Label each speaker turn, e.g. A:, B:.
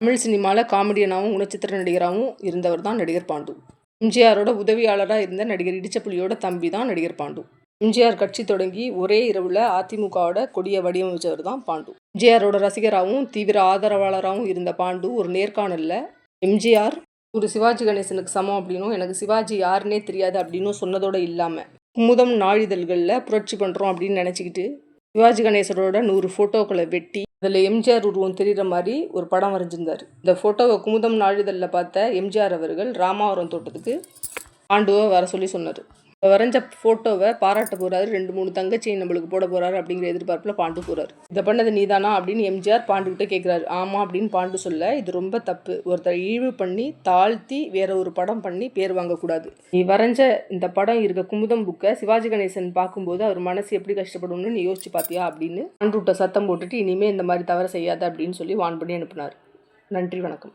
A: தமிழ் சினிமாவில் காமெடியனாகவும் குணச்சித்திர நடிகராகவும் இருந்தவர் தான் நடிகர் பாண்டு. எம்ஜிஆரோட உதவியாளராக இருந்த நடிகர் இடிச்சப்புலியோட தம்பி தான் நடிகர் பாண்டு. எம்ஜிஆர் கட்சி தொடங்கி ஒரே இரவில் அதிமுகவோட கொடியை வடிவமைச்சவர் தான் பாண்டு. எம்ஜிஆரோட ரசிகராகவும் தீவிர ஆதரவாளராகவும் இருந்த பாண்டு ஒரு நேர்காணலில் எம்ஜிஆர் ஒரு சிவாஜி கணேசனுக்கு சமம் அப்படின்னும் எனக்கு சிவாஜி யாருன்னே தெரியாது அப்படின்னும் சொன்னதோடு இல்லாமல் குமுதம் நாளிதழ்களில் புரட்சி பண்ணுறோம் அப்படின்னு நினச்சிக்கிட்டு சிவாஜி கணேசரோட நூறு ஃபோட்டோக்களை வெட்டி அதில் எம்ஜிஆர் உருவம் தெரிகிற மாதிரி ஒரு படம் வரைஞ்சிருந்தார். இந்த ஃபோட்டோவை குமுதம் நாளிதழில் பார்த்த எம்ஜிஆர் அவர்கள் ராமாவரம் தோட்டத்துக்கு ஆண்டுவை வர சொல்லி சொன்னார். வரைஞ்ச ஃபோட்டோவை பாராட்ட போகிறாரு ரெண்டு மூணு தங்கச்சியை நம்மளுக்கு போட போகிறாரு அப்படிங்கிற எதிர்பார்ப்பில் பாண்டு போகிறாரு இதை பண்ணது நீதானா அப்படின்னு எம்ஜிஆர் பாண்டுகிட்ட கேட்குறாரு ஆமாம் அப்படின்னு பாண்டு சொல்ல இது ரொம்ப தப்பு. ஒருத்தர் இழிவு பண்ணி தாழ்த்தி வேற ஒரு படம் பண்ணி பேர் வாங்கக்கூடாது. நீ வரைஞ்ச இந்த படம் இருக்க குமுதம் புக்கை சிவாஜி கணேசன் பார்க்கும்போது அவர் மனசு எப்படி கஷ்டப்படும்னு நீ யோசிச்சு பார்த்தியா அப்படின்னு பாண்டுகிட்ட சத்தம் போட்டுட்டு இனிமேல் இந்த மாதிரி தவறு செய்யாத அப்படின்னு சொல்லி வான் பண்ணி அனுப்புனார். நன்றி வணக்கம்.